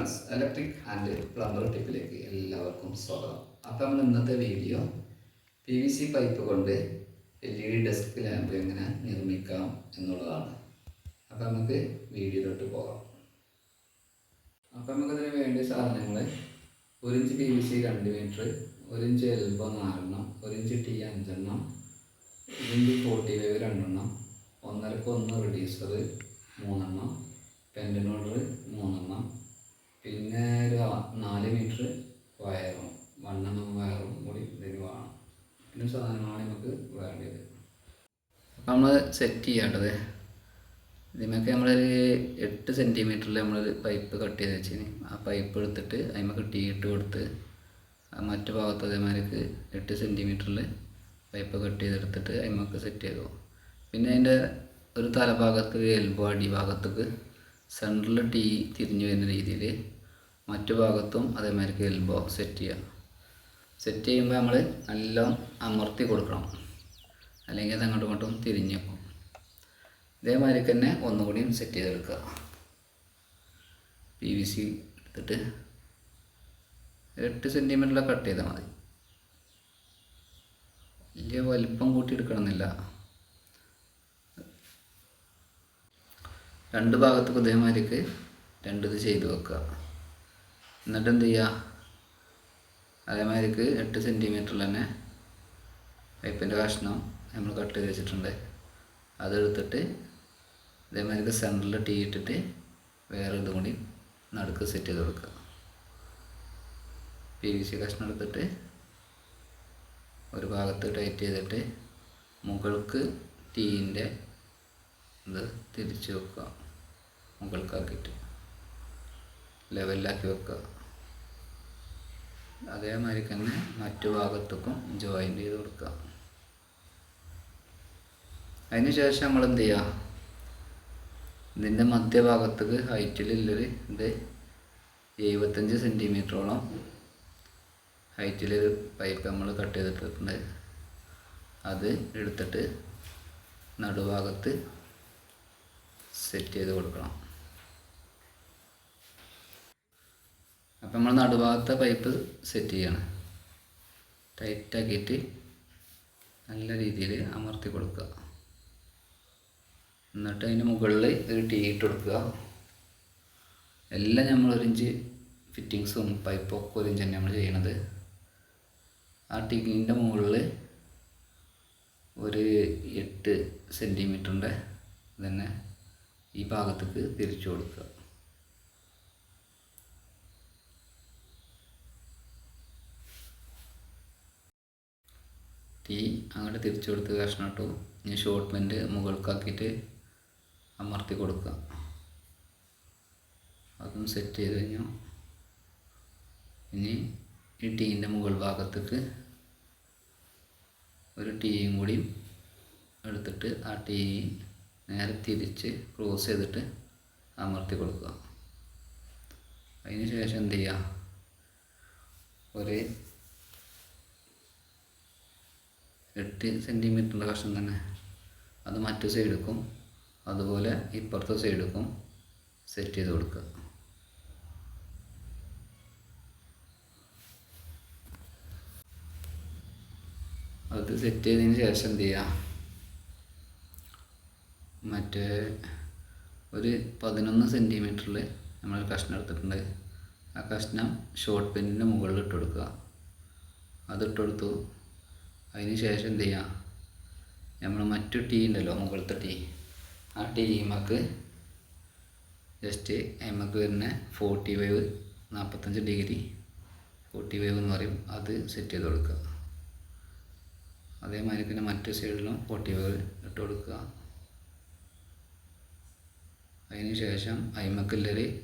Electric and plumber ടിപ്പിലേക്ക് എല്ലാവർക്കും സ്വാഗതം. അപ്പം നമ്മൾ ഇന്നത്തെ video P V C pipe കൊണ്ട് L E D desk lamp എങ്ങനെ നിർമ്മിക്കാം എന്നുള്ളതാണ്. അപ്പം നമുക്ക് വീഡിയോയിലോട്ട് പോകാം. അപ്പം നമുക്കതിന് വേണ്ട സാധനങ്ങൾ ഒരു ഇഞ്ച് പി വി സി രണ്ട് മീറ്റർ ഒരു ഇഞ്ച് എൽബോ നാലെണ്ണം ഒരു ഇഞ്ച് ടി അഞ്ചെണ്ണം ഒരു ഇഞ്ച് ഫോർട്ടി ഫൈവ് രണ്ടെണ്ണം ഒന്നരക്ക് ഒന്ന് റെഡ്യൂസർ മൂന്നെണ്ണം പെൻഡനോഡർ മൂന്നെണ്ണം പിന്നെ ഒരു ആ- നാല് മീറ്റർ വയറും വണ്ണെണ്ണം വയറും കൂടി ഇതിന് വേണം പിന്നെ സാധനങ്ങളാണ് നമുക്ക് വേണ്ടത് അപ്പം നമ്മൾ സെറ്റ് ചെയ്യേണ്ടത് ഇതിമൊക്കെ നമ്മളൊരു എട്ട് സെന്റിമീറ്ററിൽ നമ്മളൊരു പൈപ്പ് കട്ട് ചെയ്ത് വെച്ചിന്. ആ പൈപ്പ് എടുത്തിട്ട് അതിമൊക്കെ ടീ ഇട്ട് കൊടുത്ത് മറ്റു ഭാഗത്ത് അതേമാതിരിക്ക് എട്ട് സെന്റിമീറ്ററിൽ പൈപ്പ് കട്ട് ചെയ്തെടുത്തിട്ട് അതിമൊക്കെ സെറ്റ് ചെയ്തു. പിന്നെ അതിന്റെ ഒരു തലഭാഗത്ത് എൽബോ അടിഭാഗത്തേക്ക് സെന്ററിൽ ടീ തിരിഞ്ഞു വരുന്ന രീതിയിൽ മറ്റു ഭാഗത്തും അതേമാതിരിക്ക് എൽബോ സെറ്റ് ചെയ്യാം. സെറ്റ് ചെയ്യുമ്പോൾ നമ്മൾ നല്ല അമർത്തി കൊടുക്കണം. അല്ലെങ്കിൽ അത് അങ്ങോട്ടും ഇങ്ങോട്ടും തിരിഞ്ഞു ഇതേമാതിരി തന്നെ ഒന്നുകൂടിയും സെറ്റ് ചെയ്തെടുക്കുക. പി വി സി എടുത്തിട്ട് എട്ട് സെന്റിമീറ്ററിൽ കട്ട് ചെയ്താൽ മതി. വലിയ വലിപ്പം കൂട്ടി എടുക്കണമെന്നില്ല രണ്ട് ഭാഗത്തേക്ക് ഇതേമാതിരിക്ക് രണ്ട് ഇത് ചെയ്ത് വെക്കുക. എന്നിട്ട് എന്ത് ചെയ്യുക അതേമാതിരിക്ക് എട്ട് സെന്റിമീറ്ററിൽ തന്നെ പൈപ്പിന്റെ കഷ്ണം നമ്മൾ കട്ട് ചെയ്ത് വെച്ചിട്ടുണ്ട്. അതെടുത്തിട്ട് ഇതേമാതിരിക്ക് സെന്ററിൽ ടീ ഇട്ടിട്ട് വേറെ ഇതും കൂടി നടുക്ക് സെറ്റ് ചെയ്ത് കൊടുക്കുക. പി വി സി കഷ്ണം എടുത്തിട്ട് ഒരു ഭാഗത്ത് ടൈറ്റ് ചെയ്തിട്ട് മുകൾക്ക് ടീന്റെ ഇത് തിരിച്ച് വെക്കുക. മുകൾക്കാക്കിയിട്ട് ലെവലിലാക്കി വെക്കുക. അതേമാതിരി തന്നെ മറ്റു ഭാഗത്തേക്കും ജോയിന്റ് ചെയ്ത് കൊടുക്കുക. അതിനുശേഷം നമ്മൾ എന്ത് ചെയ്യുക? ഇതിന്റെ മധ്യഭാഗത്തേക്ക് ഹൈറ്റിലുള്ളൊരു ഇത് എഴുപത്തഞ്ച് സെന്റിമീറ്ററോളം ഹൈറ്റിലൊരു പൈപ്പ് നമ്മൾ കട്ട് ചെയ്തിട്ടുണ്ട്. അത് എടുത്തിട്ട് നടുഭാഗത്ത് സെറ്റ് ചെയ്ത് കൊടുക്കണം. അപ്പം നമ്മൾ നടുഭാഗത്തെ പൈപ്പ് സെറ്റ് ചെയ്യണം. ടൈറ്റാക്കിയിട്ട് നല്ല രീതിയിൽ അമർത്തി കൊടുക്കുക. എന്നിട്ട് അതിന് മുകളിൽ ഒരു ടീ ഇട്ട് കൊടുക്കുക. എല്ലാം നമ്മൾ ഒരു ഇഞ്ച് ഫിറ്റിങ്സും പൈപ്പും ഒക്കെ ഒരു ഇഞ്ച് തന്നെ നമ്മൾ ചെയ്യണത്. ആ ടീങ്ങിന്റെ മുകളിൽ ഒരു എട്ട് സെന്റിമീറ്ററിന്റെ തന്നെ ഈ ഭാഗത്തേക്ക് തിരിച്ചു കൊടുക്കുക. ടീ അങ്ങോട്ട് തിരിച്ചു കൊടുത്ത് കഷ്ണം ഇട്ടു. ഇനി ഷോർട്ട് മെന്റ് മുകൾക്കാക്കിയിട്ട് അമർത്തി കൊടുക്കുക. അതും സെറ്റ് ചെയ്ത് കഴിഞ്ഞു ഇനി ഈ ടീന്റെ മുകൾ ഭാഗത്തേക്ക് ഒരു ടീയും കൂടി എടുത്തിട്ട് ആ ടീ നേരെ തിരിച്ച് ക്രോസ് ചെയ്തിട്ട് അമർത്തി കൊടുക്കുക. അതിന് ശേഷം എന്ത് ചെയ്യുക ഒരു എട്ട് സെന്റിമീറ്ററിന്റെ കഷ്ണം തന്നെ അത് മറ്റു സൈഡിക്കും അതുപോലെ ഇപ്പുറത്തെ സൈഡിക്കും സെറ്റ് ചെയ്ത് കൊടുക്കുക. അത് സെറ്റ് ചെയ്തതിന് ശേഷം എന്ത് ചെയ്യുക? മറ്റേ ഒരു പതിനൊന്ന് സെന്റിമീറ്ററിൽ നമ്മൾ കഷ്ണം എടുത്തിട്ടുണ്ട്. ആ കഷ്ണം ഷോർട്ട് പെന്നിന്റെ മുകളിൽ ഇട്ട് കൊടുക്കുക. അതിട്ട് കൊടുത്തു. അതിന് ശേഷം എന്ത് ചെയ്യുക? നമ്മൾ മറ്റു ടീ ഉണ്ടല്ലോ മുകളിലത്തെ ടീ. ആ ടീമക്ക് ജസ്റ്റ് നമുക്ക് വരുന്ന ഫോർട്ടി ഫൈവ് നാൽപ്പത്തഞ്ച് ഡിഗ്രി ഫോർട്ടി ഫൈവ് എന്ന് പറയും. അത് സെറ്റ് ചെയ്ത് കൊടുക്കുക. അതേമാതിരി തന്നെ മറ്റു സൈഡിലും ഫോർട്ടി ഫൈവ് ഇട്ട് കൊടുക്കുക. അതിന് ശേഷം അയിമക്കുള്ളൊരു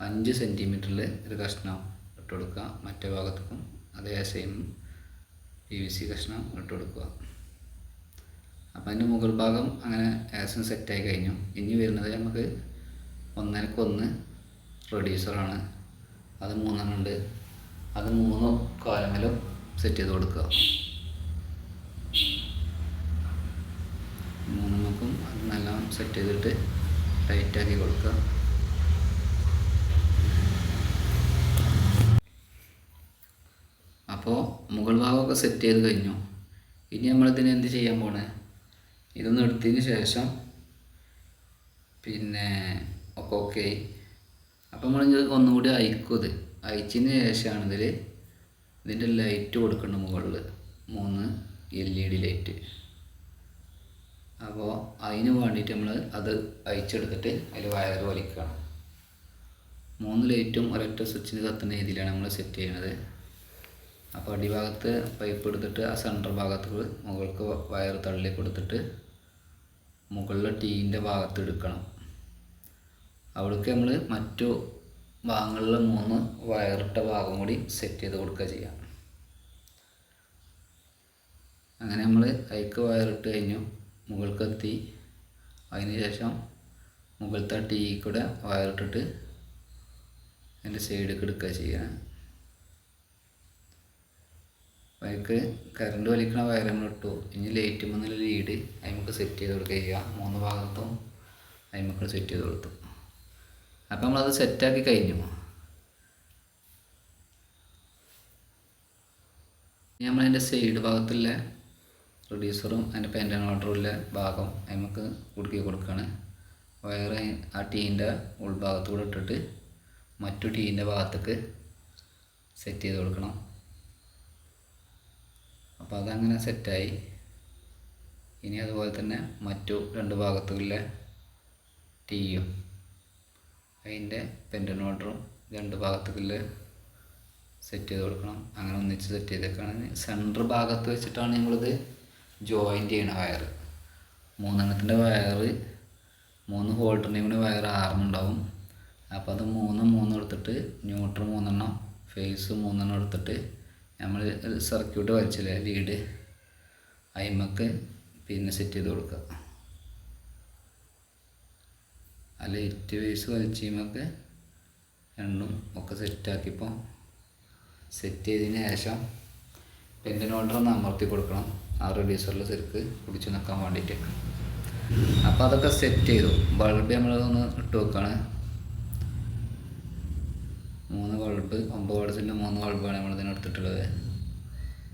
അഞ്ച് സെന്റിമീറ്ററിൽ ഒരു കഷ്ണം ഇട്ട് കൊടുക്കുക. മറ്റേ ഭാഗത്തേക്കും അതേ സെയിം പി വി സി കഷ്ണം ഇട്ട് കൊടുക്കുക. അപ്പോൾ അതിന്റെ മുകൾ ഭാഗം അങ്ങനെ ആസും സെറ്റായി കഴിഞ്ഞു. ഇനി വരുന്നത് നമുക്ക് ഒന്നരക്കൊന്ന് റെഡ്യൂസറാണ് അത് മൂന്നെണ്ണം ഉണ്ട്. അത് മൂന്ന് കോലങ്ങളും സെറ്റ് ചെയ്ത് കൊടുക്കുക. മൂന്നെണ്ണക്കും അത് നല്ല സെറ്റ് ചെയ്തിട്ട് ടൈറ്റാക്കി കൊടുക്കുക. അപ്പോൾ മുകൾ ഭാഗമൊക്കെ സെറ്റ് ചെയ്ത് കഴിഞ്ഞു. ഇനി നമ്മളിതിന് എന്ത് ചെയ്യാൻ പോണേ? ഇതൊന്ന് എടുത്തതിന് ശേഷം പിന്നെ ഒക്കെ ഓക്കെ അപ്പോൾ നമ്മൾ ഒന്നുകൂടി അയക്കും ഇത്. അയച്ചതിന് ശേഷമാണ് ഇതിൽ ഇതിന്റെ ലൈറ്റ് കൊടുക്കണം മുകളിൽ മൂന്ന് എൽ ഇ ഡി ലൈറ്റ് അപ്പോൾ അതിന് വേണ്ടിയിട്ട് നമ്മൾ അത് അയച്ചെടുത്തിട്ട് അതിൽ വയർ വലിക്കണം. മൂന്ന് ലൈറ്റും ഒരൊറ്റ സ്വിച്ചിന് കത്തുന്ന രീതിയിലാണ് നമ്മൾ സെറ്റ് ചെയ്യണത്. അപ്പോൾ അടിഭാഗത്ത് പൈപ്പ് എടുത്തിട്ട് ആ സെന്റർ ഭാഗത്ത് മുകൾക്ക് വയർ തള്ളി കൊടുത്തിട്ട് മുകളിലെ ടീന്റെ ഭാഗത്ത് എടുക്കണം. അവിടേക്ക് നമ്മൾ മറ്റു ഭാഗങ്ങളിൽ മൂന്ന് വയറിട്ട ഭാഗം കൂടി സെറ്റ് ചെയ്ത് കൊടുക്കുക ചെയ്യാം. അങ്ങനെ നമ്മൾ അയക്ക് വയറിട്ട് കഴിഞ്ഞു മുകൾക്കെത്തി. അതിന് ശേഷം മുകളിലത്തെ ടീ കൂടെ വയറിട്ടിട്ട് അതിന്റെ സൈഡിലേക്ക് എടുക്കുക ചെയ്യാം. വയർക്ക് കറണ്ട് വലിക്കണ വയർ ഇട്ടു. ഇനി ലൈറ്റ് മുന്നിൽ ലീഡ് അതിമുക്ക് സെറ്റ് ചെയ്ത് കൊടുക്കുക. ചെയ്യുക മൂന്ന് ഭാഗത്തും അതിമുക്കൾ സെറ്റ് ചെയ്ത് കൊടുത്തു. അപ്പം നമ്മളത് സെറ്റാക്കി കഴിഞ്ഞു. ഇനി നമ്മളതിന്റെ സൈഡ് ഭാഗത്തുള്ള റെഡ്യൂസറും അതിന്റെ പെന്റൻ ഓർഡറുള്ള ഭാഗം നമുക്ക് കുടുക്കി കൊടുക്കുകയാണ് വയറ് ആ ടീന്റെ ഉൾഭാഗത്ത് കൂടെ ഇട്ടിട്ട് മറ്റു ടീന്റെ ഭാഗത്തേക്ക് സെറ്റ് ചെയ്ത് കൊടുക്കണം. അപ്പോൾ അതങ്ങനെ സെറ്റായി. ഇനി അതുപോലെ തന്നെ മറ്റു രണ്ട് ഭാഗത്തുള്ള ടീയും അതിന്റെ പെന്റൻ ഓർഡറും രണ്ട് ഭാഗത്തുള്ള സെറ്റ് ചെയ്ത് കൊടുക്കണം. അങ്ങനെ ഒന്നിച്ച് സെറ്റ് ചെയ്തേക്കാണ്. സെന്റർ ഭാഗത്ത് വെച്ചിട്ടാണ് നമ്മളിത് ജോയിന്റ് ചെയ്യണ വയർ മൂന്നെണ്ണത്തിന്റെ വയർ മൂന്ന് ഹോൾഡറിന്റെയും കൂടി വയർ ആറെണ്ണുണ്ടാവും അപ്പോൾ അത് മൂന്ന് മൂന്ന് എടുത്തിട്ട് ന്യൂട്രൽ മൂന്നെണ്ണം ഫേസ് മൂന്നെണ്ണം എടുത്തിട്ട് നമ്മൾ സർക്യൂട്ട് വലിച്ചില്ലേ ലീഡ് അയിമക്ക് പിന്നെ സെറ്റ് ചെയ്ത് കൊടുക്കുക. ആ ലൈറ്റ് വേസ് വലിച്ച് എണ്ണും ഒക്കെ സെറ്റാക്കിയപ്പോൾ സെറ്റ് ചെയ്തതിന് ശേഷം പെന്റിൻ ഓർഡർ ഒന്ന് അമർത്തി കൊടുക്കണം. ആ റെഡ്യൂസറിൽ ശരിക്ക് പിടിച്ചു നിൽക്കാൻ വേണ്ടിയിട്ട്. അപ്പോൾ അതൊക്കെ സെറ്റ് ചെയ്തു. ബൾബ് നമ്മളതൊന്ന് ഇട്ട് വെക്കാണ്. മൂന്ന് ബൾബ് ഒമ്പത് വാട്സിന്റെ മൂന്ന് ബൾബാണ് നമ്മൾ ഇതിന് എടുത്തിട്ടുള്ളത്.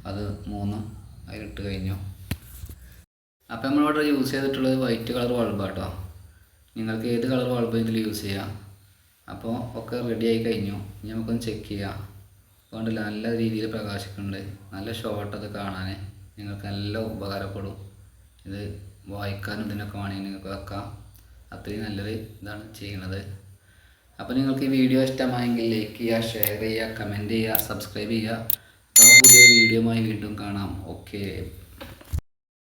അത് മൂന്നും അതിലിട്ട് കഴിഞ്ഞു. അപ്പോൾ നമ്മളിവിടെ യൂസ് ചെയ്തിട്ടുള്ളത് വൈറ്റ് കളർ ബൾബാട്ടോ നിങ്ങൾക്ക് ഏത് കളർ ബൾബ് ഇതിൽ യൂസ് ചെയ്യാം. അപ്പോൾ ഒക്കെ റെഡി ആയി കഴിഞ്ഞു. ഇനി നമുക്കൊന്ന് ചെക്ക് ചെയ്യാം. അപ്പോൾ നല്ല രീതിയിൽ പ്രകാശിക്കുന്നുണ്ട്. നല്ല ഷോർട്ട് അത് കാണാൻ നിങ്ങൾക്ക് നല്ല ഉപകാരപ്പെടും. ഇത് വായിക്കാനും ഇതിനൊക്കെ വേണമെങ്കിൽ നിങ്ങൾക്ക് വെക്കാം. അത്രയും നല്ലൊരു ഇതാണ് ചെയ്യണത് അപ്പോൾ നിങ്ങൾക്ക് ഈ വീഡിയോ ഇഷ്ടമായെങ്കിൽ ലൈക്ക് ചെയ്യുക ഷെയർ ചെയ്യുക കമന്റ് ചെയ്യുക സബ്സ്ക്രൈബ് ചെയ്യുക. അപ്പോൾ പുതിയ വീഡിയോയുമായി വീണ്ടും കാണാം. ഓക്കെ